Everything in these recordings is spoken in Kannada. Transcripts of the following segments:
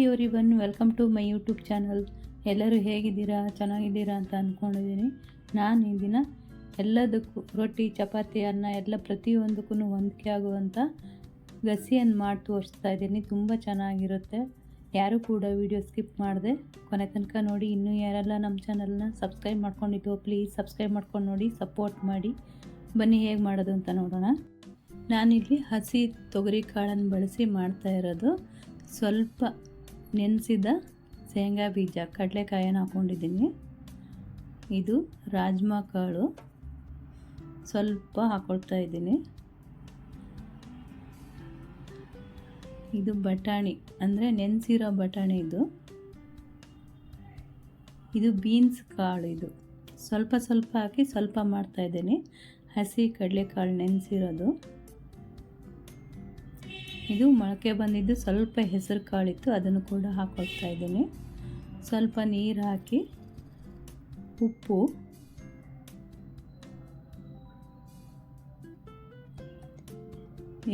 Hi one welcome to my YouTube channel. ಎಲ್ಲರೂ ಹೇಗಿದ್ದೀರಾ? ಚೆನ್ನಾಗಿದ್ದೀರಾ ಅಂತ ಅಂದ್ಕೊಂಡಿದ್ದೀನಿ ನಾನು ಈ ದಿನ ಎಲ್ಲದಕ್ಕೂ ರೊಟ್ಟಿ, ಚಪಾತಿ, ಅನ್ನ ಎಲ್ಲ ಪ್ರತಿಯೊಂದಕ್ಕೂ ಹೊಂದಿಕೆ ಆಗುವಂಥ ಗಸಿಯನ್ನು ಮಾಡಿ ತೋರಿಸ್ತಾ ಇದ್ದೀನಿ. ತುಂಬ ಚೆನ್ನಾಗಿರುತ್ತೆ. ಯಾರು ಕೂಡ ವಿಡಿಯೋ ಸ್ಕಿಪ್ ಮಾಡಿದೆ. ಕೊನೆ ತನಕ ನೋಡಿ, ಇನ್ನೂ ಯಾರೆಲ್ಲ ನಮ್ಮ ಚಾನಲ್ನ ಸಬ್ಸ್ಕ್ರೈಬ್ ಮಾಡ್ಕೊಂಡಿದ್ದೋ ಪ್ಲೀಸ್ ಸಬ್ಸ್ಕ್ರೈಬ್ ಮಾಡ್ಕೊಂಡು ನೋಡಿ ಸಪೋರ್ಟ್ ಮಾಡಿ. ಬನ್ನಿ, ಹೇಗೆ ಮಾಡೋದು ಅಂತ ನೋಡೋಣ. ನಾನಿಲ್ಲಿ ಹಸಿ ತೊಗರಿ ಕಾಳನ್ನು ಬಳಸಿ ಮಾಡ್ತಾ ಇರೋದು. ಸ್ವಲ್ಪ ನೆನೆಸಿದ ಶೇಂಗಾ ಬೀಜ ಕಡಲೆಕಾಯನ್ನು ಹಾಕ್ಕೊಂಡಿದ್ದೀನಿ ಇದು ರಾಜ್ಮಾ ಕಾಳು. ಸ್ವಲ್ಪ ಹಾಕ್ಕೊಳ್ತಾ ಇದ್ದೀನಿ. ಇದು ಬಟಾಣಿ, ಅಂದರೆ ನೆನೆಸಿರೋ ಬಟಾಣಿ ಇದು. ಇದು ಬೀನ್ಸ್ ಕಾಳು ಇದು. ಸ್ವಲ್ಪ ಸ್ವಲ್ಪ ಹಾಕಿ ಸ್ವಲ್ಪ ಮಾಡ್ತಾಯಿದ್ದೀನಿ ಹಸಿ ಕಡಲೆಕಾಳು ನೆನೆಸಿರೋದು. ಇದು ಮೊಳಕೆ ಬಂದಿದ್ದು ಸ್ವಲ್ಪ ಹೆಸರು ಕಾಳಿತ್ತು, ಅದನ್ನು ಕೂಡ ಹಾಕೋಗ್ತಾ ಇದ್ದೀನಿ. ಸ್ವಲ್ಪ ನೀರು ಹಾಕಿ, ಉಪ್ಪು,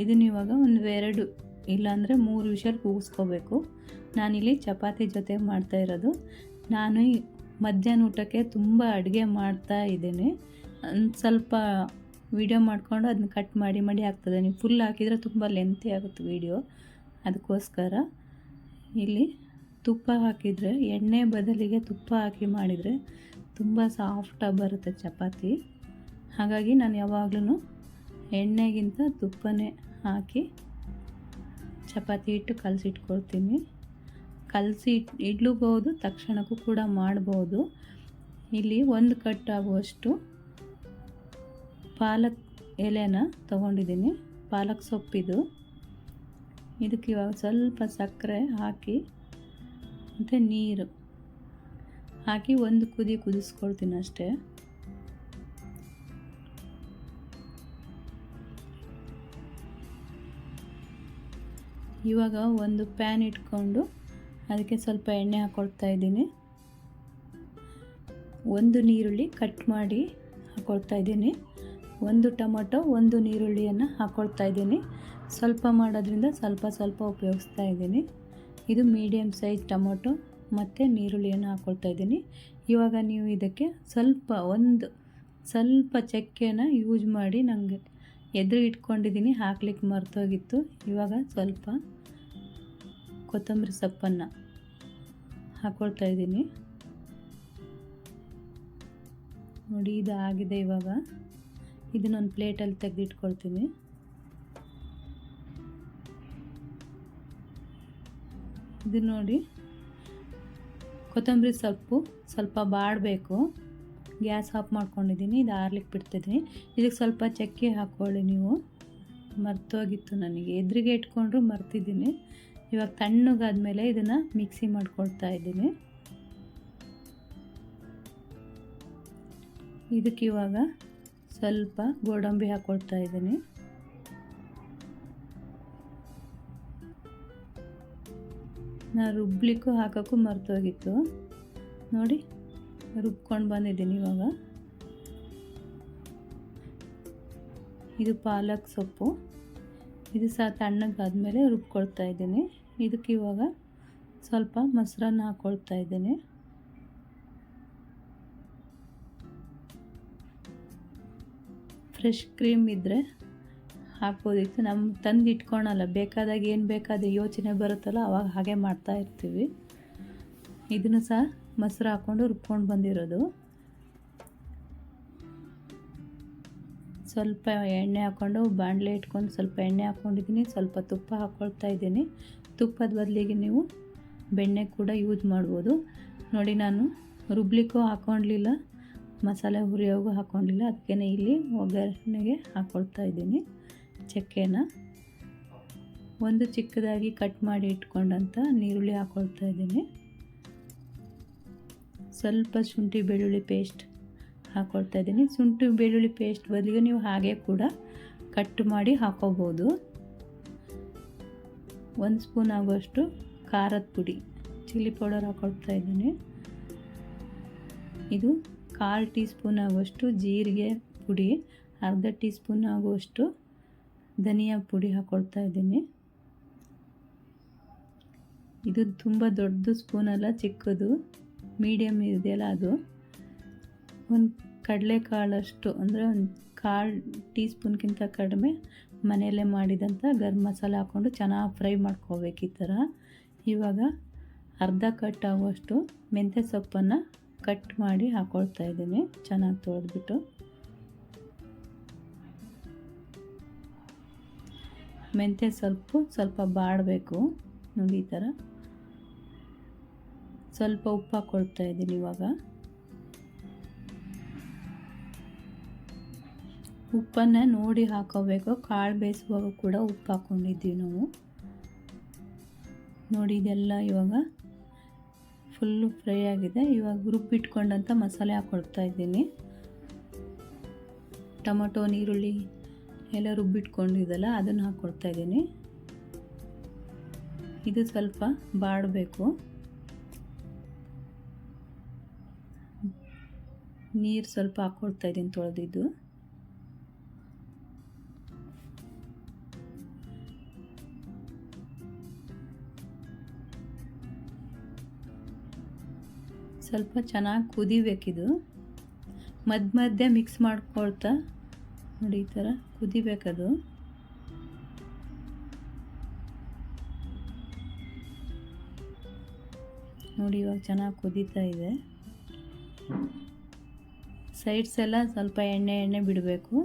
ಇದನ್ನ ಇವಾಗ ಒಂದು ಎರಡು ಇಲ್ಲಾಂದರೆ ಮೂರು ವಿಷಲ್ ಕೂಗಿಸ್ಕೋಬೇಕು. ನಾನಿಲ್ಲಿ ಚಪಾತಿ ಜೊತೆ ಮಾಡ್ತಾ ಇರೋದು. ನಾನು ಮಧ್ಯಾಹ್ನ ಊಟಕ್ಕೆ ತುಂಬ ಅಡುಗೆ ಮಾಡ್ತಾ ಇದ್ದೀನಿ. ಸ್ವಲ್ಪ ವಿಡಿಯೋ ಮಾಡಿಕೊಂಡು ಅದನ್ನ ಕಟ್ ಮಾಡಿ ಮಾಡಿ ಆಗ್ತದೆ ನೀವು ಫುಲ್ ಹಾಕಿದರೆ ತುಂಬ ಲೆಂತಿ ಆಗುತ್ತೆ ವಿಡಿಯೋ ಅದಕ್ಕೋಸ್ಕರ ಇಲ್ಲಿ ತುಪ್ಪ ಹಾಕಿದರೆ, ಎಣ್ಣೆ ಬದಲಿಗೆ ತುಪ್ಪ ಹಾಕಿ ಮಾಡಿದರೆ ತುಂಬ ಸಾಫ್ಟಾಗಿ ಬರುತ್ತೆ ಚಪಾತಿ. ಹಾಗಾಗಿ ನಾನು ಯಾವಾಗಲೂ ಎಣ್ಣೆಗಿಂತ ತುಪ್ಪನೇ ಹಾಕಿ ಚಪಾತಿ ಇಟ್ಟು ಕಲಸಿಟ್ಕೊಳ್ತೀನಿ. ಕಲಸಿ ಇಟ್ ಇಡ್ಲೂಬಹುದು ತಕ್ಷಣಕ್ಕೂ ಕೂಡ ಮಾಡ್ಬೋದು. ಇಲ್ಲಿ ಒಂದು ಕಟ್ ಆಗುವಷ್ಟು ಪಾಲಕ್ ಎಲೆನ ತೊಗೊಂಡಿದ್ದೀನಿ. ಪಾಲಕ್ ಸೊಪ್ಪಿದು. ಇದಕ್ಕೆ ಇವಾಗ ಸ್ವಲ್ಪ ಸಕ್ಕರೆ ಹಾಕಿ, ಮತ್ತು ನೀರು ಹಾಕಿ ಒಂದು ಕುದಿ ಕುದಿಸ್ಕೊಳ್ತೀನಿ ಅಷ್ಟೇ. ಇವಾಗ ಒಂದು ಪ್ಯಾನ್ ಇಟ್ಕೊಂಡು ಅದಕ್ಕೆ ಸ್ವಲ್ಪ ಎಣ್ಣೆ ಹಾಕ್ಕೊಳ್ತಾ ಇದ್ದೀನಿ. ಒಂದು ನೀರುಳ್ಳಿ ಕಟ್ ಮಾಡಿ ಹಾಕ್ಕೊಳ್ತಾ ಇದ್ದೀನಿ. ಒಂದು ಟೊಮೊಟೊ, ಒಂದು ನೀರುಳ್ಳಿಯನ್ನು ಹಾಕ್ಕೊಳ್ತಾ ಇದ್ದೀನಿ. ಸ್ವಲ್ಪ ಮಾಡೋದ್ರಿಂದ ಸ್ವಲ್ಪ ಸ್ವಲ್ಪ ಉಪಯೋಗಿಸ್ತಾ ಇದ್ದೀನಿ. ಇದು ಮೀಡಿಯಮ್ ಸೈಜ್ ಟೊಮೊಟೊ ಮತ್ತು ನೀರುಳ್ಳಿಯನ್ನು ಹಾಕ್ಕೊಳ್ತಾ ಇದ್ದೀನಿ. ಇವಾಗ ನೀವು ಇದಕ್ಕೆ ಸ್ವಲ್ಪ ಒಂದು ಸ್ವಲ್ಪ ಚಕ್ಕೆನ ಯೂಸ್ ಮಾಡಿ ನನಗೆ ಎದುರು ಇಟ್ಕೊಂಡಿದ್ದೀನಿ, ಹಾಕ್ಲಿಕ್ಕೆ ಮರೆತೋಗಿತ್ತು. ಇವಾಗ ಸ್ವಲ್ಪ ಕೊತ್ತಂಬರಿ ಸೊಪ್ಪನ್ನು ಹಾಕ್ಕೊಳ್ತಾ ಇದ್ದೀನಿ. ನೋಡಿ ಇದು ಆಗಿದೆ ಇವಾಗ. ಇದನ್ನೊಂದು ಪ್ಲೇಟಲ್ಲಿ ತೆಗೆದಿಟ್ಕೊಳ್ತೀನಿ. ಇದು ನೋಡಿ, ಕೊತ್ತಂಬರಿ ಸೊಪ್ಪು ಸ್ವಲ್ಪ ಬಾಡಬೇಕು. ಗ್ಯಾಸ್ ಆಫ್ ಮಾಡ್ಕೊಂಡಿದ್ದೀನಿ, ಇದು ಆರ್ಲಿಕ್ಕೆ ಬಿಡ್ತಿದ್ದೀನಿ. ಇದಕ್ಕೆ ಸ್ವಲ್ಪ ಚಕ್ಕೆ ಹಾಕ್ಕೊಳ್ಳಿ ನೀವು. ಮರ್ತೋಗಿತ್ತು ನನಗೆ. ಎದುರಿಗೆ ಇಟ್ಕೊಂಡ್ರು ಮರ್ತಿದ್ದೀನಿ. ಇವಾಗ ತಣ್ಣಗಾದ್ಮೇಲೆ ಇದನ್ನು ಮಿಕ್ಸಿ ಮಾಡ್ಕೊಳ್ತಾ ಇದ್ದೀನಿ. ಇದಕ್ಕೆ ಇವಾಗ ಸ್ವಲ್ಪ ಗೋಡಂಬಿ ಹಾಕ್ಕೊಳ್ತಾ ಇದ್ದೀನಿ. ನಾ ರುಬ್ಲಿಕ್ಕೂ ಹಾಕೋಕ್ಕೂ ಮರ್ತೋಗಿತ್ತು. ನೋಡಿ, ರುಬ್ಕೊಂಡು ಬಂದಿದ್ದೀನಿ ಇವಾಗ. ಇದು ಪಾಲಕ್ ಸೊಪ್ಪು. ಇದು ಸಹ ತಣ್ಣಗಾದ್ಮೇಲೆ ರುಬ್ಕೊಳ್ತಾ ಇದ್ದೀನಿ. ಇದಕ್ಕೆ ಇವಾಗ ಸ್ವಲ್ಪ ಮೊಸರನ್ನ ಹಾಕ್ಕೊಳ್ತಾ ಇದ್ದೀನಿ. ಫ್ರೆಶ್ ಕ್ರೀಮ್ ಇದ್ದರೆ ಹಾಕ್ಬೋದಿತ್ತು ನಮ್ಮ ತಂದು ಇಟ್ಕೊಳಲ್ಲ ಬೇಕಾದಾಗ ಏನು ಬೇಕಾದ ಯೋಚನೆ ಬರುತ್ತಲ್ಲ, ಅವಾಗ ಹಾಗೆ ಮಾಡ್ತಾ ಇರ್ತೀವಿ. ಇದನ್ನು ಸಹ ಮೊಸರು ಹಾಕ್ಕೊಂಡು ರುಬ್ಕೊಂಡು ಬಂದಿರೋದು. ಸ್ವಲ್ಪ ಎಣ್ಣೆ ಹಾಕ್ಕೊಂಡು ಬಾಣಲೆ ಇಟ್ಕೊಂಡು ಸ್ವಲ್ಪ ಎಣ್ಣೆ ಹಾಕ್ಕೊಂಡಿದ್ದೀನಿ ಸ್ವಲ್ಪ ತುಪ್ಪ ಹಾಕ್ಕೊಳ್ತಾ ಇದ್ದೀನಿ. ತುಪ್ಪದ ಬದಲಿಗೆ ನೀವು ಬೆಣ್ಣೆ ಕೂಡ ಯೂಸ್ ಮಾಡ್ಬೋದು. ನೋಡಿ ನಾನು ರುಬ್ಲಿಕ್ಕೂ ಹಾಕ್ಕೊಳ್ಲಿಲ್ಲ ಮಸಾಲೆ ಹುರಿಯೋಗು ಹಾಕ್ಕೊಂಡಿಲ್ಲ ಅದಕ್ಕೆ ಇಲ್ಲಿ ಒಗ್ಗರಣೆಗೆ ಹಾಕ್ಕೊಳ್ತಾ ಇದ್ದೀನಿ ಚಕ್ಕೆನ. ಒಂದು ಚಿಕ್ಕದಾಗಿ ಕಟ್ ಮಾಡಿ ಇಟ್ಕೊಂಡಂಥ ನೀರುಳ್ಳಿ ಹಾಕ್ಕೊಳ್ತಾ ಇದ್ದೀನಿ. ಸ್ವಲ್ಪ ಶುಂಠಿ ಬೆಳ್ಳುಳ್ಳಿ ಪೇಸ್ಟ್ ಹಾಕ್ಕೊಳ್ತಾ ಇದ್ದೀನಿ. ಶುಂಠಿ ಬೆಳ್ಳುಳ್ಳಿ ಪೇಸ್ಟ್ ಬದಲಿಗೆ ನೀವು ಹಾಗೆ ಕೂಡ ಕಟ್ ಮಾಡಿ ಹಾಕೋಬೋದು. ಒಂದು ಸ್ಪೂನ್ ಆಗುವಷ್ಟು ಖಾರದ ಪುಡಿ, ಚಿಲ್ಲಿ ಪೌಡರ್ ಹಾಕ್ಕೊಳ್ತಾ ಇದ್ದೀನಿ. ಇದು ಕಾಲು ಟೀ ಸ್ಪೂನ್ ಆಗುವಷ್ಟು ಜೀರಿಗೆ ಪುಡಿ, ಅರ್ಧ ಟೀ ಸ್ಪೂನ್ ಆಗುವಷ್ಟು ಧನಿಯಾ ಪುಡಿ ಹಾಕ್ಕೊಳ್ತಾ ಇದ್ದೀನಿ. ಇದು ತುಂಬ ದೊಡ್ಡದು ಸ್ಪೂನಲ್ಲ ಚಿಕ್ಕದು ಮೀಡಿಯಮ್ ಇದೆಯಲ್ಲ ಅದು. ಒಂದು ಕಡಲೆಕಾಳಷ್ಟು, ಅಂದರೆ ಒಂದು ಕಾಳು ಟೀ ಸ್ಪೂನ್ಗಿಂತ ಕಡಿಮೆ ಮನೆಯಲ್ಲೇ ಮಾಡಿದಂಥ ಗರಂ ಮಸಾಲ ಹಾಕ್ಕೊಂಡು ಚೆನ್ನಾಗಿ ಫ್ರೈ ಮಾಡ್ಕೋಬೇಕು ಈ ಥರ. ಇವಾಗ ಅರ್ಧ ಕಟ್ ಆಗುವಷ್ಟು ಮೆಂತ್ಯ ಸೊಪ್ಪನ್ನು ಕಟ್ ಮಾಡಿ ಹಾಕೊಳ್ತಾ ಇದ್ದೀನಿ. ಚೆನ್ನಾಗಿ ತೊಳೆದ್ಬಿಟ್ಟು. ಮೆಂತ್ಯ ಸ್ವಲ್ಪ ಸ್ವಲ್ಪ ಬಾಡಬೇಕು. ನೋಡಿ ಈ ಥರ. ಸ್ವಲ್ಪ ಉಪ್ಪು ಹಾಕ್ಕೊಳ್ತಾ ಇದ್ದೀನಿ ಇವಾಗ. ಉಪ್ಪನ್ನು ನೋಡಿ ಹಾಕೋಬೇಕು. ಕಾಳು ಬೇಯಿಸುವಾಗ ಕೂಡ ಉಪ್ಪು ಹಾಕ್ಕೊಂಡಿದ್ದೀವಿ ನಾವು. ನೋಡಿ ಇದೆಲ್ಲ ಇವಾಗ ಫುಲ್ಲು ಫ್ರೈ ಆಗಿದೆ. ಇವಾಗ ರುಬ್ಬಿಟ್ಕೊಂಡಂಥ ಮಸಾಲೆ ಹಾಕ್ಕೊಳ್ತಾ ಇದ್ದೀನಿ. ಟೊಮೊಟೊ ನೀರುಳ್ಳಿ ಎಲ್ಲ ರುಬ್ಬಿಟ್ಕೊಂಡಿದ್ದಲ್ಲ, ಅದನ್ನು ಹಾಕ್ಕೊಳ್ತಾ ಇದ್ದೀನಿ. ಇದು ಸ್ವಲ್ಪ ಬಾಡಬೇಕು. ನೀರು ಸ್ವಲ್ಪ ಹಾಕ್ಕೊಳ್ತಾ ಇದ್ದೀನಿ ತೊಳೆದಿದ್ದು. ಸ್ವಲ್ಪ ಚೆನ್ನಾಗಿ ಕುದಿಬೇಕಿದು. ಮಧ್ಯ ಮಧ್ಯೆ ಮಿಕ್ಸ್ ಮಾಡ್ಕೊಳ್ತಾ ನೋಡಿ ಈ ಥರ ಕುದಿಬೇಕದು. ನೋಡಿ ಇವಾಗ ಚೆನ್ನಾಗಿ ಕುದೀತಾ ಇದೆ. ಸೈಡ್ಸ್ ಎಲ್ಲ ಸ್ವಲ್ಪ ಎಣ್ಣೆ ಎಣ್ಣೆ ಬಿಡಬೇಕು.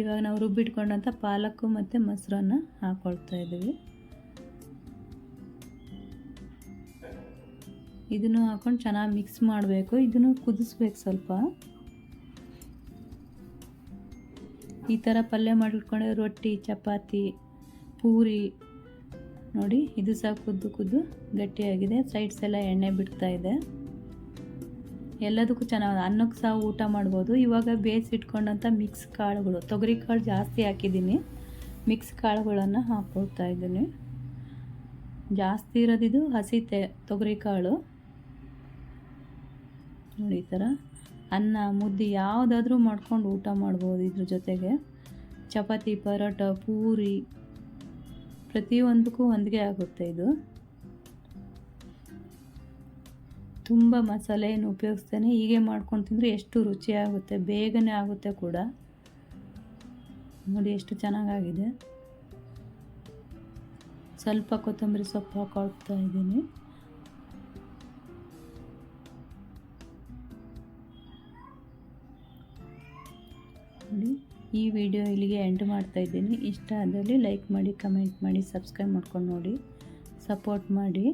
ಇವಾಗ ನಾವು ರುಬ್ಬಿಟ್ಕೊಂಡಂಥ ಪಾಲಕ್ಕು ಮತ್ತು ಮೊಸರನ್ನ ಹಾಕ್ಕೊಳ್ತಾ ಇದ್ದೀವಿ. ಇದನ್ನು ಹಾಕೊಂಡು ಚೆನ್ನಾಗಿ ಮಿಕ್ಸ್ ಮಾಡಬೇಕು. ಇದನ್ನು ಕುದಿಸ್ಬೇಕು ಸ್ವಲ್ಪ. ಈ ಥರ ಪಲ್ಯ ಮಾಡಿಟ್ಕೊಂಡೆ ರೊಟ್ಟಿ, ಚಪಾತಿ, ಪೂರಿ ನೋಡಿ ಇದು ಸಹ ಕುದ್ದು ಕುದ್ದು ಗಟ್ಟಿಯಾಗಿದೆ. ಸೈಡ್ಸ್ ಎಲ್ಲ ಎಣ್ಣೆ ಬಿಡ್ತಾ ಇದೆ. ಎಲ್ಲದಕ್ಕೂ ಚೆನ್ನಾಗಿ ಅನ್ನಕ್ಕೆ ಸಹ ಊಟ ಮಾಡ್ಬೋದು. ಇವಾಗ ಬೇಯಿಸಿಟ್ಕೊಂಡಂಥ ಮಿಕ್ಸ್ ಕಾಳುಗಳು, ತೊಗರಿ ಕಾಳು ಜಾಸ್ತಿ ಹಾಕಿದ್ದೀನಿ. ಮಿಕ್ಸ್ ಕಾಳುಗಳನ್ನು ಹಾಕ್ಕೊಳ್ತಾ ಇದ್ದೀನಿ. ಜಾಸ್ತಿ ಇರೋದಿದು ಹಸಿ ತೆ, ತೊಗರಿ ಕಾಳು. ನೋಡಿ ಈ ಥರ. ಅನ್ನ, ಮುದ್ದೆ ಯಾವುದಾದ್ರೂ ಮಾಡ್ಕೊಂಡು ಊಟ ಮಾಡ್ಬೋದು ಇದ್ರ ಜೊತೆಗೆ. ಚಪಾತಿ, ಪರೋಟ, ಪೂರಿ, ಪ್ರತಿಯೊಂದಕ್ಕೂ ಹೊಂದಿಗೆ ಆಗುತ್ತೆ ಇದು. ತುಂಬ ಮಸಾಲೆಯನ್ನು ಉಪಯೋಗಿಸ್ತೇನೆ. ಹೀಗೆ ಮಾಡ್ಕೊಂಡು ತಿಂದರೆ ಎಷ್ಟು ರುಚಿಯಾಗುತ್ತೆ ಬೇಗನೆ ಆಗುತ್ತೆ ಕೂಡ. ನೋಡಿ ಎಷ್ಟು ಚೆನ್ನಾಗಾಗಿದೆ. ಸ್ವಲ್ಪ ಕೊತ್ತಂಬರಿ ಸೊಪ್ಪು ಹಾಕೊಳ್ತಾ ಇದ್ದೀನಿ. ಈ ವಿಡಿಯೋ ಇಲ್ಲಿಗೆ ಎಂಡ್ ಮಾಡ್ತಾ ಇದ್ದೀನಿ. ಇಷ್ಟ ಆದಲ್ಲಿ ಲೈಕ್ ಮಾಡಿ, ಕಮೆಂಟ್ ಮಾಡಿ, ಸಬ್ಸ್ಕ್ರೈಬ್ ಮಾಡ್ಕೊಂಡು ನೋಡಿ. ಸಪೋರ್ಟ್ ಮಾಡಿ.